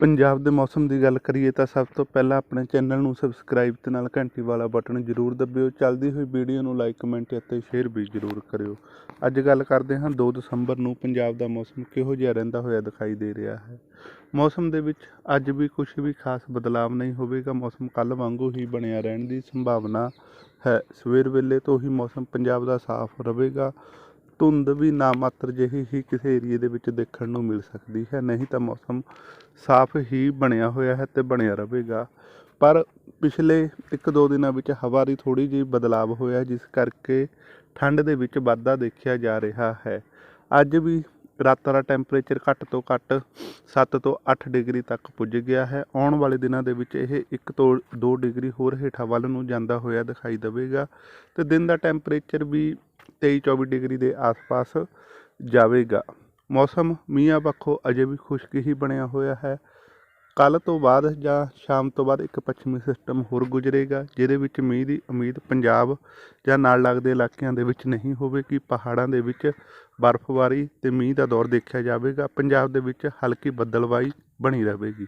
ਪੰਜਾਬ ਦੇ ਮੌਸਮ ਦੀ ਗੱਲ ਕਰੀਏ ਤਾਂ ਸਭ ਤੋਂ ਪਹਿਲਾਂ ਆਪਣੇ ਚੈਨਲ ਨੂੰ ਸਬਸਕ੍ਰਾਈਬ ਤੇ ਨਾਲ ਘੰਟੀ ਵਾਲਾ ਬਟਨ ਜ਼ਰੂਰ ਦਬਿਓ। ਚੱਲਦੀ ਹੋਈ ਵੀਡੀਓ ਨੂੰ ਲਾਈਕ, ਕਮੈਂਟ ਅਤੇ ਸ਼ੇਅਰ ਵੀ ਜ਼ਰੂਰ ਕਰਿਓ। ਅੱਜ ਗੱਲ ਕਰਦੇ ਹਾਂ 2 ਦਸੰਬਰ ਨੂੰ ਪੰਜਾਬ ਦਾ ਮੌਸਮ ਕਿਹੋ ਜਿਹਾ ਰਹਿੰਦਾ ਹੋਇਆ ਦਿਖਾਈ ਦੇ ਰਿਹਾ ਹੈ। ਮੌਸਮ ਦੇ ਵਿੱਚ ਅੱਜ ਵੀ ਕੁਝ ਵੀ ਖਾਸ ਬਦਲਾਵ ਨਹੀਂ ਹੋਵੇਗਾ। ਮੌਸਮ ਕੱਲ ਵਾਂਗੂ ਹੀ ਬਣਿਆ ਰਹਿਣ ਦੀ ਸੰਭਾਵਨਾ ਹੈ। ਸਵੇਰ ਵੇਲੇ ਤੋਂ ਹੀ ਮੌਸਮ ਪੰਜਾਬ ਦਾ ਸਾਫ਼ ਰਹੇਗਾ। ਧੁੰਦ ਵੀ ਨਾ ਮਾਤਰ ਜਿਹੀ ਹੀ ਕਿਸੇ ਏਰੀਏ ਦੇ ਵਿੱਚ ਦੇਖਣ ਨੂੰ ਮਿਲ ਸਕਦੀ ਹੈ। ਨਹੀਂ ਤਾਂ ਮੌਸਮ ਸਾਫ਼ ਹੀ ਬਣਿਆ ਹੋਇਆ ਹੈ ਤੇ ਬਣਿਆ ਰਹੇਗਾ। ਪਰ ਪਿਛਲੇ ਇੱਕ ਦੋ ਦਿਨਾਂ ਵਿੱਚ ਹਵਾ ਦੀ ਥੋੜੀ ਜਿਹੀ ਬਦਲਾਵ ਹੋਇਆ, ਜਿਸ ਕਰਕੇ ਠੰਡ ਦੇ ਵਿੱਚ ਵਾਧਾ ਦੇਖਿਆ ਜਾ ਰਿਹਾ ਹੈ। ਅੱਜ ਵੀ ਰਾਤਾਂ ਦਾ ਟੈਂਪਰੇਚਰ ਘੱਟ ਤੋਂ ਘੱਟ 7 ਤੋਂ 8 ਡਿਗਰੀ ਤੱਕ ਪੁੱਜ ਗਿਆ ਹੈ। ਆਉਣ ਵਾਲੇ ਦਿਨਾਂ ਦੇ ਵਿੱਚ ਇਹ 1 ਤੋਂ 2 ਡਿਗਰੀ ਹੋਰ ਹੇਠਾਂ ਵੱਲ ਨੂੰ ਜਾਂਦਾ ਹੋਇਆ ਦਿਖਾਈ ਦੇਵੇਗਾ ਤੇ ਦਿਨ ਦਾ ਟੈਂਪਰੇਚਰ ਵੀ 23 24 ਡਿਗਰੀ ਦੇ ਆਸ-ਪਾਸ ਜਾਵੇਗਾ। ਮੌਸਮ ਮੀਆਂ ਪੱਖੋਂ ਅਜੇ ਵੀ ਖੁਸ਼ਕ ਹੀ ਬਣਿਆ ਹੋਇਆ ਹੈ। ਕੱਲ ਤੋਂ ਬਾਅਦ ਜਾਂ ਸ਼ਾਮ ਤੋਂ ਬਾਅਦ ਇੱਕ ਪੱਛਮੀ ਸਿਸਟਮ ਹੋਰ ਗੁਜ਼ਰੇਗਾ, ਜਿਹਦੇ ਵਿੱਚ ਮੀਂਹ ਦੀ ਉਮੀਦ ਪੰਜਾਬ ਜਾਂ ਨਾਲ ਲੱਗਦੇ ਇਲਾਕਿਆਂ ਦੇ ਵਿੱਚ ਨਹੀਂ ਹੋਵੇਗੀ। ਪਹਾੜਾਂ ਦੇ ਵਿੱਚ ਬਰਫ਼ਬਾਰੀ ਤੇ ਮੀਂਹ ਦਾ ਦੌਰ ਦੇਖਿਆ ਜਾਵੇਗਾ। ਪੰਜਾਬ ਦੇ ਵਿੱਚ ਹਲਕੀ ਬੱਦਲਵਾਈ ਬਣੀ ਰਹੇਗੀ।